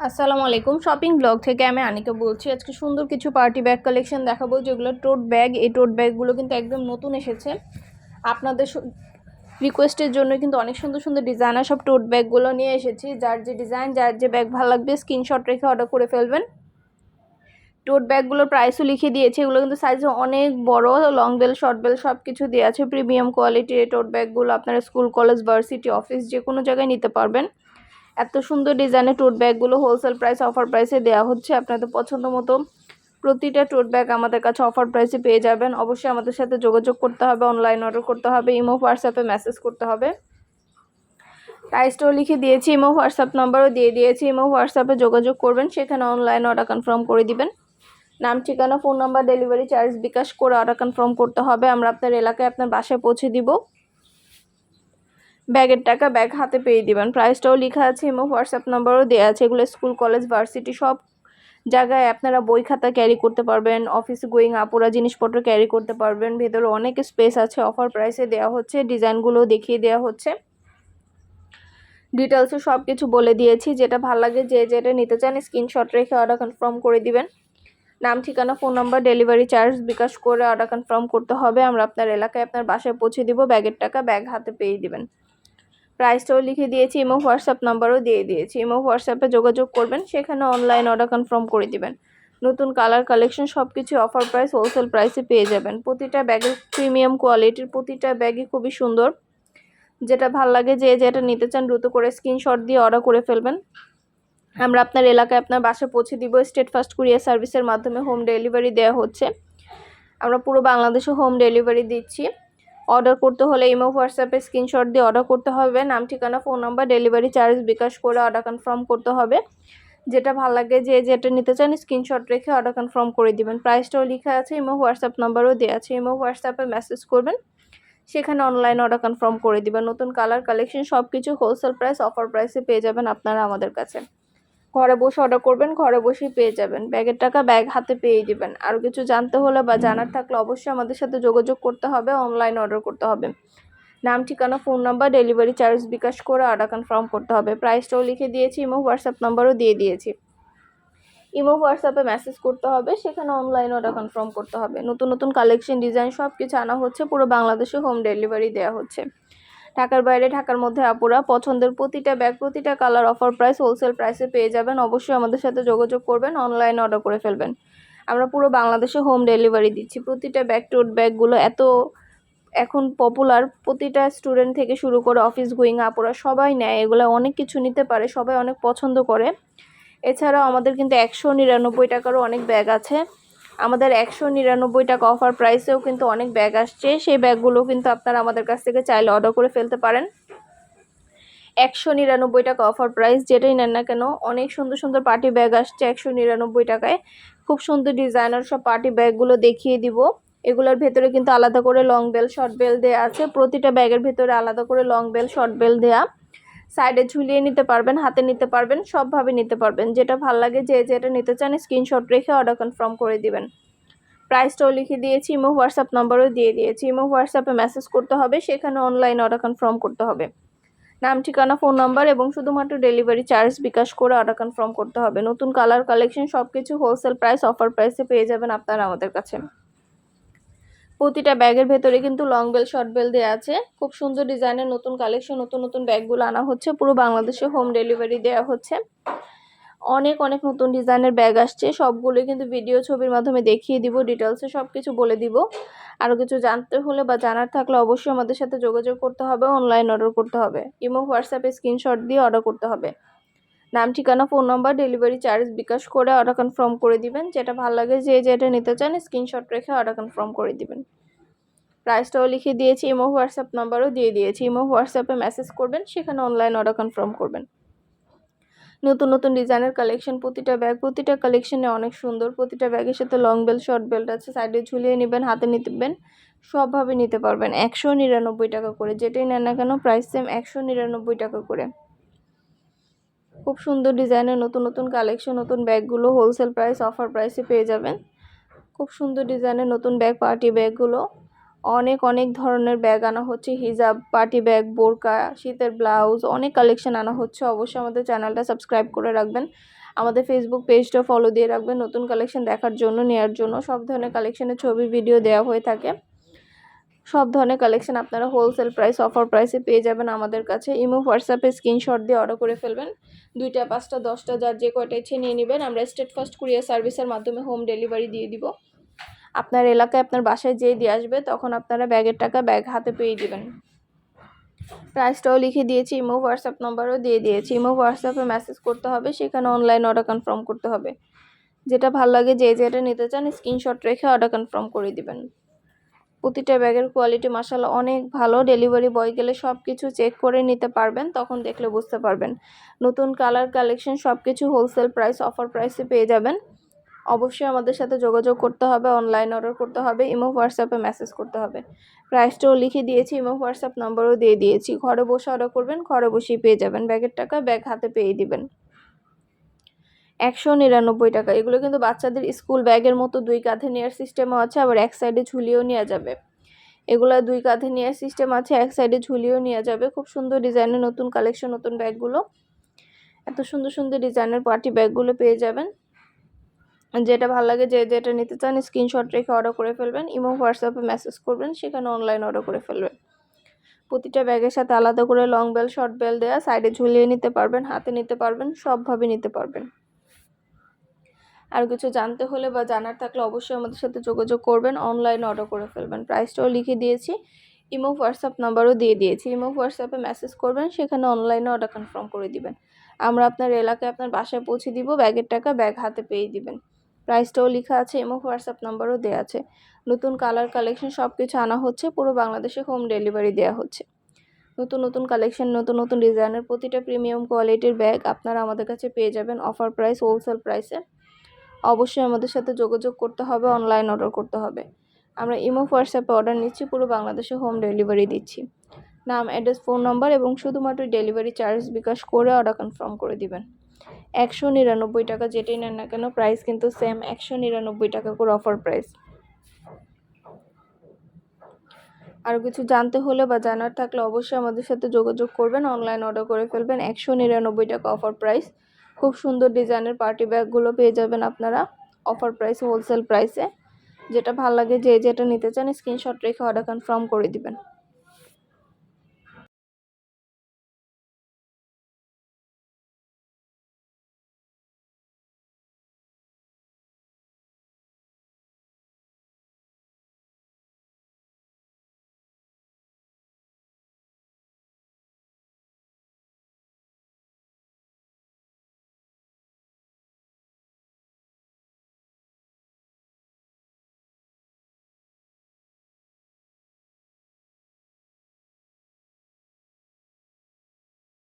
আসসালামু আলাইকুম। Shopping blog থেকে আমি আনিকা বলছি। আজকে সুন্দর কিছু পার্টি ব্যাগ কালেকশন দেখাবো, যেগুলো টোট ব্যাগ এই টোট ব্যাগগুলো কিন্তু একদম নতুন এসেছে। আপনাদের রিকোয়েস্টের জন্য কিন্তু অনেক সুন্দর সুন্দর ডিজাইনার সব টোট ব্যাগগুলো নিয়ে এসেছি। যার যে ডিজাইন যার যে ব্যাগ ভালো লাগবে স্ক্রিনশট রেখে অর্ডার করে ফেলবেন। টোট ব্যাগগুলোর প্রাইসও লিখে দিয়েছে। এগুলো কিন্তু সাইজ অনেক বড়। লং বেল শর্ট বেল সব কিছু দেওয়া আছে প্রিমিয়াম কোয়ালিটির টোট ব্যাগগুলো আপনারা স্কুল কলেজ ভার্সিটি অফিস যে কোনো জায়গায় নিতে পারবেন। এত সুন্দর ডিজাইনের টোট ব্যাগগুলো হোলসেল প্রাইস অফার প্রাইসে দেওয়া হচ্ছে। আপনাদের পছন্দ মতো প্রতিটা টোট ব্যাগ আমাদের কাছে অফার প্রাইসে পেয়ে যাবেন। অবশ্যই আমাদের সাথে যোগাযোগ করতে হবে অনলাইন অর্ডার করতে হবে, ইমো হোয়াটসঅ্যাপে মেসেজ করতে হবে। প্রাইসটাও লিখে দিয়েছি, ইমো হোয়াটসঅ্যাপ নাম্বারও দিয়ে দিয়েছি। ইমো হোয়াটসঅ্যাপে যোগাযোগ করবেন, সেখানে অনলাইন অর্ডার কনফার্ম করে দিবেন। নাম, ঠিকানা phone number delivery charge bKash করে অর্ডার কনফার্ম করতে হবে। আমরা আপনার এলাকায় আপনার বাসায় পৌঁছে দিব। ব্যাগের টাকা ব্যাগ হাতে পেয়ে দিবেন। প্রাইসটাও লেখা আছে এবং হোয়াটসঅ্যাপ নাম্বারও দেওয়া আছে। এগুলো স্কুল, কলেজ ভার্সিটি সব জায়গায় আপনারা বই খাতা ক্যারি করতে পারবেন অফিস গোয়িং আপুরা জিনিসপত্র ক্যারি করতে পারবেন। ভেতরে অনেক স্পেস আছে অফার প্রাইসে দেওয়া হচ্ছে ডিজাইনগুলো দেখিয়ে দেওয়া হচ্ছে। ডিটেলসে সব কিছু বলে দিয়েছি। যেটা ভালো লাগে, যে যেটা নিতে চান স্ক্রিনশট রেখে অর্ডার কনফার্ম করে দিবেন। নাম, ঠিকানা phone number delivery charge bKash করে অর্ডার কনফার্ম করতে হবে। আমরা আপনার এলাকায় আপনার বাসায় পৌঁছে দিব, ব্যাগের টাকা ব্যাগ হাতে পেয়ে দিবেন। প্রাইসটাও লিখে দিয়েছি ইমো হোয়াটসঅ্যাপ নাম্বারও দিয়ে দিয়েছি ইমো হোয়াটসঅ্যাপে যোগাযোগ করবেন, সেখানে অনলাইন অর্ডার কনফার্ম করে দিবেন। নতুন কালার কালেকশন সব কিছু অফার প্রাইস হোলসেল প্রাইসে পেয়ে যাবেন। প্রতিটা ব্যাগের প্রিমিয়াম কোয়ালিটির প্রতিটা ব্যাগই খুবই সুন্দর। যেটা ভালো লাগে, যে যেটা নিতে চান, দ্রুত করে স্ক্রিনশট দিয়ে অর্ডার করে ফেলবেন। আমরা আপনার এলাকায় আপনার বাসায় পৌঁছে দিব। স্টেট ফার্স্ট কুরিয়ার সার্ভিসের মাধ্যমে হোম ডেলিভারি দেওয়া হচ্ছে। আমরা পুরো বাংলাদেশে হোম ডেলিভারি দিচ্ছি। অর্ডার করতে হলে ইমো, হোয়াটসঅ্যাপে স্ক্রিনশট দিয়ে অর্ডার করতে হবে। নাম, ঠিকানা, phone number, delivery charge bKash করে অর্ডার কনফার্ম করতে হবে। যেটা ভালো লাগে যে যেটা নিতে চান, স্ক্রিনশট রেখে অর্ডার কনফার্ম করে দিবেন। প্রাইসটাও লেখা আছে, ইমো, হোয়াটসঅ্যাপ নাম্বারও দেওয়া আছে। ইমো, হোয়াটসঅ্যাপে মেসেজ করবেন, সেখানে অনলাইন অর্ডার কনফার্ম করে দিবেন। নতুন কালার, কালেকশন সব কিছু হোলসেল প্রাইস, অফার প্রাইসে পেয়ে যাবেন আপনারা আমাদের কাছে। ঘরে বসে অর্ডার করবেন, ঘরে বসেই পেয়ে যাবেন। ব্যাগের টাকা ব্যাগ হাতে পেয়ে দিবেন। আরও কিছু জানতে হলে বা জানার থাকলে অবশ্যই আমাদের সাথে যোগাযোগ করতে হবে অনলাইন অর্ডার করতে হবে। নাম, ঠিকানা phone number delivery charge bKash করে অর্ডার কনফার্ম করতে হবে। প্রাইসটাও লিখে দিয়েছি, ইমো হোয়াটসঅ্যাপ নাম্বারও দিয়ে দিয়েছি। ইমো হোয়াটসঅ্যাপে মেসেজ করতে হবে, সেখানে অনলাইন অর্ডার কনফার্ম করতে হবে। নতুন নতুন কালেকশন ডিজাইন সব কিছু আনা হচ্ছে, পুরো বাংলাদেশে হোম ডেলিভারি দেওয়া হচ্ছে। ঢাকার বাইরে, ঢাকার মধ্যে আপুরা পছন্দের প্রতিটা ব্যাগ প্রতিটা কালার অফার প্রাইস হোলসেল প্রাইসে পেয়ে যাবেন। অবশ্যই আমাদের সাথে যোগাযোগ করবেন অনলাইন অর্ডার করে ফেলবেন। আমরা পুরো বাংলাদেশে হোম ডেলিভারি দিচ্ছি। প্রতিটা ব্যাগ টোট ব্যাগগুলো এত এখন পপুলার প্রতিটা স্টুডেন্ট থেকে শুরু করে অফিস গোয়িং আপুরা সবাই নেয়। এগুলো অনেক কিছু নিতে পারে, সবাই অনেক পছন্দ করে। এছাড়াও আমাদের কিন্তু একশো নিরানব্বই টাকারও অনেক ব্যাগ আছে। আমাদের একশো নিরানব্বই টাকা অফার প্রাইসেও কিন্তু অনেক ব্যাগ আসছে। সেই ব্যাগগুলো কিন্তু আপনারা আমাদের কাছ থেকে চাইলে অর্ডার করে ফেলতে পারেন। একশো নিরানব্বই টাকা অফার প্রাইস যেটাই নেন না কেন, অনেক সুন্দর সুন্দর পার্টি ব্যাগ আসছে একশো নিরানব্বই টাকায়। খুব সুন্দর ডিজাইনার সব পার্টি ব্যাগগুলো দেখিয়ে দিব। এগুলোর ভেতরে কিন্তু আলাদা করে লং বেল শর্ট বেল দেওয়া আছে। প্রতিটা ব্যাগের ভেতরে আলাদা করে লং বেল শর্ট বেল দেওয়া সাইডে ঝুলিয়ে নিতে পারবেন, হাতে নিতে পারবেন, সবভাবে নিতে পারবেন। যেটা ভালো লাগে যে যেটা নিতে চান স্ক্রিনশট রেখে অর্ডার কনফার্ম করে দিবেন। প্রাইসটাও লিখে দিয়েছি, ইমো, হোয়াটসঅ্যাপ নাম্বারও দিয়ে দিয়েছি। ইমো, হোয়াটসঅ্যাপে মেসেজ করতে হবে, সেখানে অনলাইন অর্ডার কনফার্ম করতে হবে। নাম, ঠিকানা ফোন নাম্বার এবং শুধুমাত্র ডেলিভারি চার্জ বিকাশ করে অর্ডার কনফার্ম করতে হবে। নতুন কালার কালেকশন সব কিছু হোলসেল প্রাইস অফার প্রাইসে পেয়ে যাবেন আপনারা আমাদের কাছে। প্রতিটা ব্যাগের ভেতরে কিন্তু লং বেল শর্ট বেল দেওয়া আছে। খুব সুন্দর ডিজাইনের নতুন কালেকশন নতুন নতুন ব্যাগগুলো আনা হচ্ছে। পুরো বাংলাদেশে হোম ডেলিভারি দেওয়া হচ্ছে। অনেক অনেক নতুন ডিজাইনের ব্যাগ আসছে। সবগুলোই কিন্তু ভিডিও ছবির মাধ্যমে দেখিয়ে দিব ডিটেলসে সব কিছু বলে দিব। আরও কিছু জানতে হলে বা জানার থাকলে অবশ্যই আমাদের সাথে যোগাযোগ করতে হবে অনলাইন অর্ডার করতে হবে। ইমো, হোয়াটসঅ্যাপে স্ক্রিনশট দিয়ে অর্ডার করতে হবে। নাম, ঠিকানা, phone number, delivery charge bKash করে অর্ডার কনফার্ম করে দিবেন। যেটা ভালো লাগে যে যেটা নিতে চান স্ক্রিনশট রেখে অর্ডার কনফার্ম করে দিবেন। প্রাইসটাও লিখে দিয়েছি ইমো হোয়াটসঅ্যাপ নাম্বারও দিয়ে দিয়েছি। ইমো হোয়াটসঅ্যাপে মেসেজ করবেন, সেখানে অনলাইন অর্ডার কনফার্ম করবেন। নতুন নতুন ডিজাইনের কালেকশন প্রতিটা ব্যাগ প্রতিটা কালেকশনে অনেক সুন্দর। প্রতিটা ব্যাগের সাথে লং বেল্ট শর্ট বেল্ট আছে সাইডে ঝুলিয়ে নেবেন, হাতে নিতেবেন সবভাবে নিতে পারবেন। একশো নিরানব্বই টাকা করে, যেটাই নেন না কেন প্রাইস সেম একশো নিরানব্বই টাকা করে। খুব সুন্দর ডিজাইনের, নতুন নতুন কালেকশন নতুন ব্যাগগুলো হোলসেল প্রাইস অফার প্রাইসে পেয়ে যাবেন। খুব সুন্দর ডিজাইনের, নতুন ব্যাগ পার্টি ব্যাগগুলো। অনেক অনেক ধরনের ব্যাগ আনা হচ্ছে। হিজাব পার্টি ব্যাগ, বোরকা, শীতের ব্লাউজ অনেক কালেকশন আনা হচ্ছে। অবশ্যই আমাদের চ্যানেলটা সাবস্ক্রাইব করে রাখবেন। আমাদের ফেসবুক পেজটা ফলো দিয়ে রাখবেন। নতুন কালেকশন দেখার জন্য নেওয়ার জন্য, সব ধরনের কালেকশনের ছবি ভিডিও দেওয়া হয়ে থাকে। সব ধরনের কালেকশন আপনারা হোলসেল প্রাইস অফার প্রাইসে পেয়ে যাবেন আমাদের কাছে। ইমো হোয়াটসঅ্যাপে স্ক্রিনশট দিয়ে অর্ডার করে ফেলবেন। দুইটা, পাঁচটা, দশটা, যার যে কয়টা ইচ্ছে নিয়ে নেবেন। আমরা স্টেট ফার্স্ট কুরিয়ার সার্ভিসের মাধ্যমে হোম ডেলিভারি দিয়ে দিব। আপনার এলাকায় আপনার বাসায় যেয়ে দিয়ে আসবে, তখন আপনারা ব্যাগের টাকা ব্যাগ হাতে পেয়ে দিবেন প্রাইসটাও লিখে দিয়েছি ইমো হোয়াটসঅ্যাপ নাম্বারও দিয়ে দিয়েছি। ইমো হোয়াটসঅ্যাপে মেসেজ করতে হবে, সেখানে অনলাইন অর্ডার কনফার্ম করতে হবে। যেটা ভালো লাগে, যে যেটা নিতে চান স্ক্রিনশট রেখে অর্ডার কনফার্ম করে দিবেন। প্রতিটা ব্যাগের কোয়ালিটি মাসাল্লাহ অনেক ভালো। ডেলিভারি বয় গেলে সব কিছু চেক করে নিতে পারবেন, তখন দেখলে বুঝতে পারবেন। নতুন কালার কালেকশন সব কিছু হোলসেল প্রাইস অফার প্রাইসে পেয়ে যাবেন। অবশ্যই আমাদের সাথে যোগাযোগ করতে হবে অনলাইন অর্ডার করতে হবে, ইমো, হোয়াটসঅ্যাপে মেসেজ করতে হবে। প্রাইসটাও লিখে দিয়েছি, ইমো, হোয়াটসঅ্যাপ নম্বরও দিয়ে দিয়েছি। ঘরে বসে অর্ডার করবেন, ঘরে বসেই পেয়ে যাবেন। ব্যাগের টাকা ব্যাগ হাতে পেয়ে দিবেন। একশো নিরানব্বই টাকা। এগুলো কিন্তু বাচ্চাদের স্কুল ব্যাগের মতো দুই কাঁধে নেওয়ার সিস্টেমও আছে, আবার এক সাইডে ঝুলিয়েও নেওয়া যাবে। এগুলো দুই কাঁধে নেওয়ার সিস্টেম আছে, এক সাইডে ঝুলিয়েও নেওয়া যাবে। খুব সুন্দর ডিজাইনের নতুন কালেকশন নতুন ব্যাগগুলো। এত সুন্দর সুন্দর ডিজাইনের পার্টি ব্যাগগুলো পেয়ে যাবেন। যেটা ভালো লাগে, যে যেটা নিতে চান স্ক্রিনশট রেখে অর্ডার করে ফেলবেন। ইমো হোয়াটসঅ্যাপে মেসেজ করবেন, সেখানে অনলাইন অর্ডার করে ফেলবেন। প্রতিটা ব্যাগের সাথে আলাদা করে লং বেল শর্ট বেল দেওয়া সাইডে ঝুলিয়ে নিতে পারবেন, হাতে নিতে পারবেন, সবভাবে নিতে পারবেন। আর কিছু জানতে হলে বা জানার থাকলে অবশ্যই আমাদের সাথে যোগাযোগ করবেন অনলাইনে অর্ডার করে ফেলবেন। প্রাইসটাও লিখে দিয়েছি ইমো হোয়াটসঅ্যাপ নাম্বারও দিয়ে দিয়েছি। ইমো হোয়াটসঅ্যাপে মেসেজ করবেন, সেখানে অনলাইনে অর্ডার কনফার্ম করে দিবেন। আমরা আপনার এলাকায় আপনার বাসায় পৌঁছে দিব, ব্যাগের টাকা ব্যাগ হাতে পেয়ে দিবেন। প্রাইসটাও লেখা আছে ইমো হোয়াটসঅ্যাপ নাম্বারও দেওয়া আছে। নতুন কালার কালেকশন সব কিছু আনা হচ্ছে, পুরো বাংলাদেশে হোম ডেলিভারি দেওয়া হচ্ছে। নতুন নতুন কালেকশন নতুন নতুন ডিজাইনের প্রতিটা প্রিমিয়াম কোয়ালিটির ব্যাগ আপনারা আমাদের কাছে পেয়ে যাবেন। অফার প্রাইস হোলসেল প্রাইসে অবশ্যই আমাদের সাথে যোগাযোগ করতে হবে অনলাইন অর্ডার করতে হবে। আমরা ইমো হোয়াটসঅ্যাপে অর্ডার নিচ্ছি, পুরো বাংলাদেশে হোম ডেলিভারি দিচ্ছি। নাম অ্যাড্রেস ফোন নাম্বার এবং শুধুমাত্র ডেলিভারি চার্জ বিকাশ করে অর্ডার কনফার্ম করে দিবেন। একশো নিরানব্বই টাকা যেটাই নেন না কেন প্রাইস কিন্তু সেম একশো নিরানব্বই টাকা করে অফার প্রাইস আর কিছু জানতে হলে বা জানার থাকলে অবশ্যই আমাদের সাথে যোগাযোগ করবেন অনলাইন অর্ডার করে ফেলবেন। একশো নিরানব্বই টাকা অফার প্রাইস খুব সুন্দর ডিজাইনের পার্টি ব্যাগগুলো পেয়ে যাবেন আপনারা অফার প্রাইস হোলসেল প্রাইসে যেটা ভালো লাগে, যে যেটা নিতে চান স্ক্রিনশট রেখে অর্ডার কনফার্ম করে দিবেন।